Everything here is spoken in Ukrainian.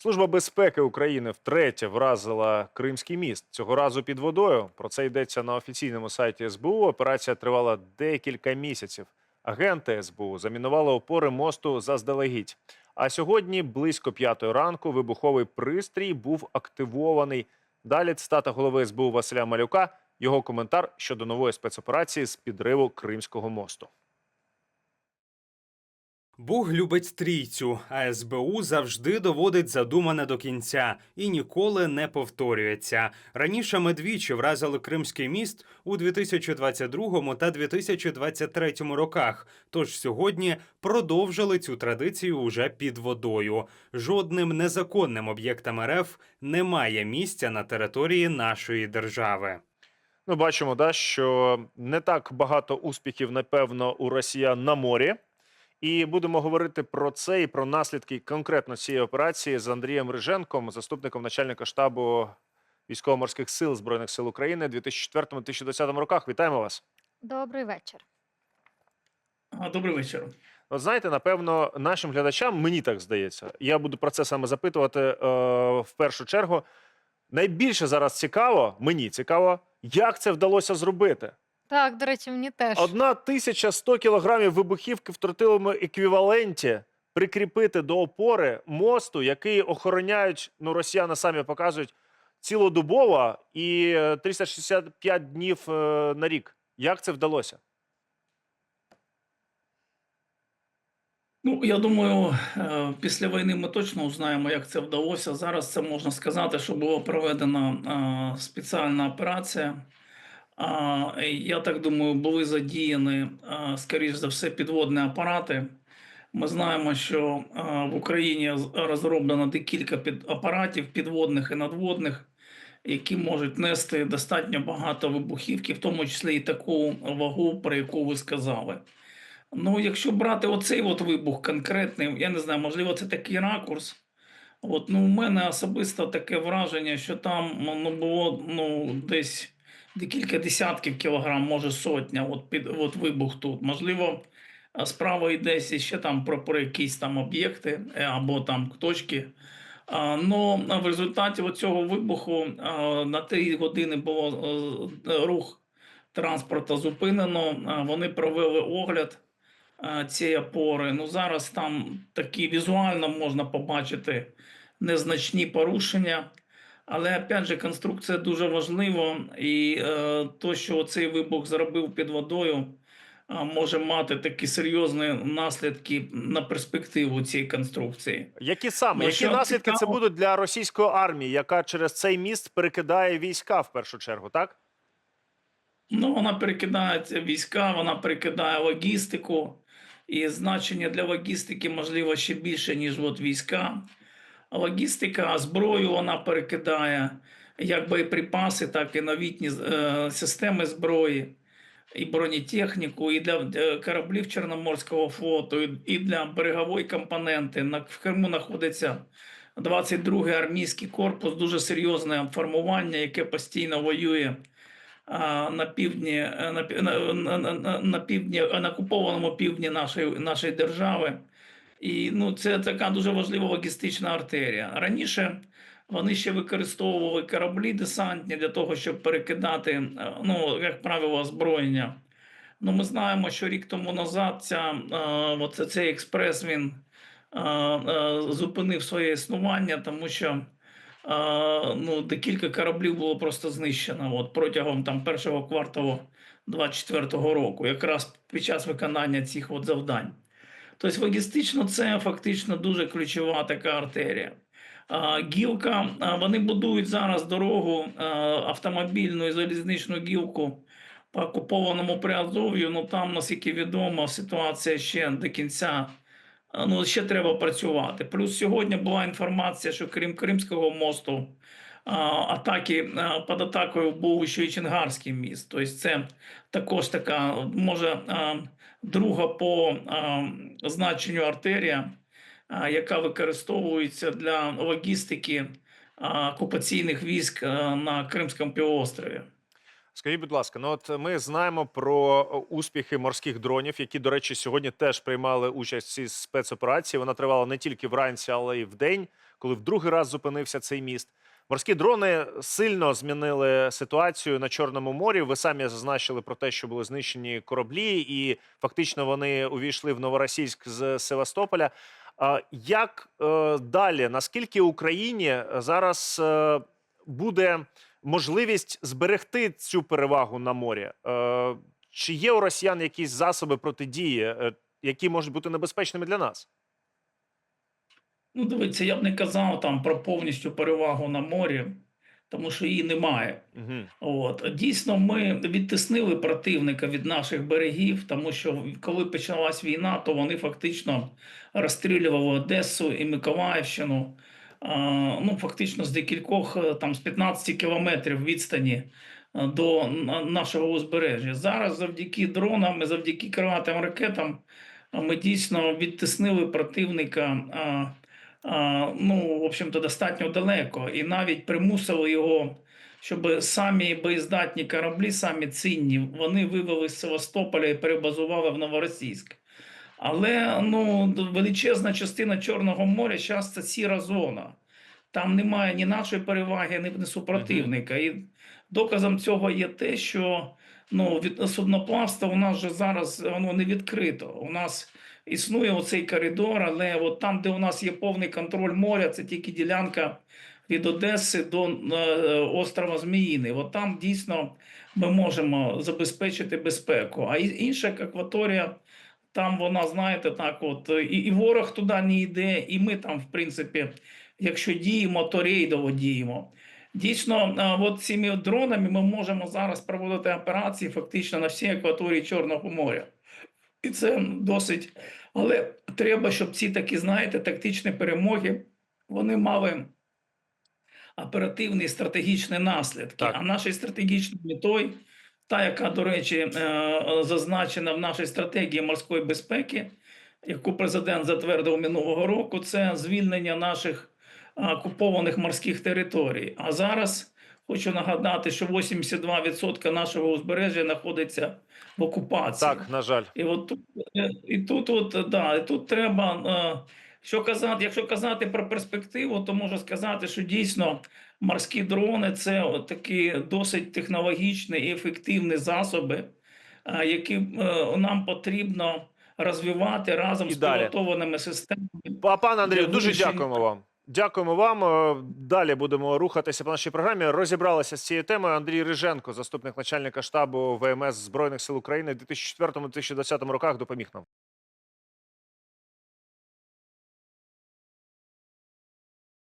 Служба безпеки України втретє вразила Кримський міст. Цього разу під водою. Про це йдеться на офіційному сайті СБУ. Операція тривала декілька місяців. Агенти СБУ замінували опори мосту заздалегідь. А сьогодні, близько п'ятої ранку, вибуховий пристрій був активований. Далі цитата голови СБУ Василя Малюка. Його коментар щодо нової спецоперації з підриву Кримського мосту. Бог любить трійцю, а СБУ завжди доводить задумане до кінця і ніколи не повторюється. Раніше ми двічі вразили Кримський міст у 2022 та 2023 роках. Тож сьогодні продовжили цю традицію уже під водою. Жодним незаконним об'єктам РФ немає місця на території нашої держави. Ми бачимо, да, що не так багато успіхів, напевно, у росіян на морі. І будемо говорити про це і про наслідки конкретно цієї операції з Андрієм Риженком, заступником начальника штабу військово-морських сил Збройних сил України 2004-2010 роках. Вітаємо вас. Добрий вечір. Добрий вечір. От знаєте, напевно, нашим глядачам, мені так здається, я буду про це саме запитувати е, в першу чергу. Найбільше зараз цікаво, мені цікаво, як це вдалося зробити. Так, до речі, мені теж. Одна тисяча сто кілограмів вибухівки в тротиловому еквіваленті прикріпити до опори мосту, який охороняють, ну росіяни самі показують, цілодобово і е, 365 днів е, на рік. Як це вдалося? Ну, я думаю, е, після війни ми точно узнаємо, як це вдалося. Зараз це можна сказати, що була проведена е, спеціальна операція. Я так думаю, були задіяні, скоріш за все, підводні апарати. Ми знаємо, що в Україні розроблено декілька апаратів підводних і надводних, які можуть нести достатньо багато вибухівки, в тому числі і таку вагу, про яку ви сказали. Ну, якщо брати оцей от вибух конкретний, я не знаю, можливо, це такий ракурс. От, ну, у мене особисто таке враження, що там ну, було ну, десь декілька десятків кілограм, може сотня, от, під, от вибух тут. Можливо, справа йдеться ще там про, про якісь там об'єкти е, або там точки. Но в результаті цього вибуху на 3 години було е, рух транспорту зупинено. Вони провели огляд е, цієї опори. Ну зараз там такі візуально можна побачити незначні порушення. Але опять же, конструкція дуже важлива, і е, то, що цей вибух зробив під водою, е, може мати такі серйозні наслідки на перспективу цієї конструкції. Які саме? Ну, Які що наслідки це будуть для російської армії, яка через цей міст перекидає війська в першу чергу, так? Ну, вона перекидає війська, вона перекидає логістику, і значення для логістики можливо ще більше, ніж от війська. Логістика, зброю вона перекидає як боєприпаси, так і новітні е, системи зброї, і бронетехніку, і для е, кораблів Чорноморського флоту, і- для берегової компоненти. В Криму знаходиться 22-й армійський корпус, дуже серйозне формування, яке постійно воює на півдні, е, на, на, на, на, на півдні, на окупованому півдні нашої, нашої держави. І ну, це така дуже важлива логістична артерія. Раніше вони ще використовували кораблі десантні для того, щоб перекидати, е, ну, як правило, озброєння. Ну, ми знаємо, що рік тому назад ця, е, оце, цей експрес він е, зупинив своє існування, тому що ну, декілька кораблів було просто знищено от, протягом там, першого кварталу 24-го року, якраз під час виконання цих от завдань. Тобто, логістично, це фактично дуже ключова така артерія. Гілка, вони будують зараз дорогу автомобільну і залізничну гілку по окупованому Приазов'ю. Ну там, наскільки відомо, ситуація ще до кінця ну, ще треба працювати. Плюс сьогодні була інформація, що крім Кримського мосту, атаки під атакою був ще й Чонгарський міст. Тобто це також така, може, друга по значенню артерія, яка використовується для логістики окупаційних військ на Кримському півострові. Скажіть, будь ласка, ну от ми знаємо про е, успіхи морських дронів, які, до речі, сьогодні теж приймали участь в цій спецоперації. Вона тривала не тільки вранці, але й вдень, коли в другий раз зупинився цей міст. Морські дрони сильно змінили ситуацію на Чорному морі. Ви самі зазначили про те, що були знищені кораблі, і фактично вони увійшли в Новоросійськ з Севастополя. Як е, далі? Наскільки Україні зараз е, буде можливість зберегти цю перевагу на морі? Е, Чи є у росіян якісь засоби протидії, е, які можуть бути небезпечними для нас? Ну, дивіться, я б не казав там про повністю перевагу на морі, тому що її немає. Угу. От дійсно, ми відтиснили противника від наших берегів, тому що коли почалась війна, то вони фактично розстрілювали Одесу і Миколаївщину. а, Ну, фактично з декількох е, там з 15 кілометрів відстані е, до нашого узбережжя. Зараз завдяки дронам, і завдяки крилатим ракетам, ми дійсно відтиснили противника. Ну, в общем-то, достатньо далеко, і навіть примусили його щоб самі боєздатні кораблі, самі цінні, вони вивели з Севастополя і перебазували в Новоросійськ. Але ну, величезна частина Чорного моря зараз це сіра зона. Там немає ні нашої переваги, ні, супротивника. І доказом цього є те, що ну, від судноплавства у нас же зараз воно не відкрито. У нас існує оцей коридор, але от там, де у нас є повний контроль моря, це тільки ділянка від Одеси до е, острова Зміїний. От там дійсно ми можемо забезпечити безпеку. А інша акваторія, там вона, знаєте, так, от і, і ворог туди не йде, і ми там, в принципі, якщо діємо, то рейдово діємо. Дійсно, е, от цими дронами ми можемо зараз проводити операції фактично на всій акваторії Чорного моря. І це досить. Але треба, щоб ці такі, знаєте, тактичні перемоги вони мали оперативні стратегічні наслідки. Так. А нашою стратегічною метою, та, яка, до речі, е, зазначена в нашій стратегії морської безпеки, яку президент затвердив минулого року, це звільнення наших е, окупованих морських територій. А зараз хочу нагадати, що 82% нашого узбережжя знаходиться в окупації. Так, на жаль. І от тут, е, і тут, от, да, і тут треба, е, що казати, якщо казати про перспективу, то можу сказати, що дійсно морські дрони це такі досить технологічні і ефективні засоби, е, які нам потрібно розвивати разом І з далі. пілотованими системами. Па- Пане Андрію, дуже дякуємо вам. Дякуємо вам. Е, Далі будемо рухатися по нашій програмі. Розібралися з цією темою. Андрій Риженко, заступник начальника штабу ВМС Збройних сил України, в 2004-2020 роках допоміг нам.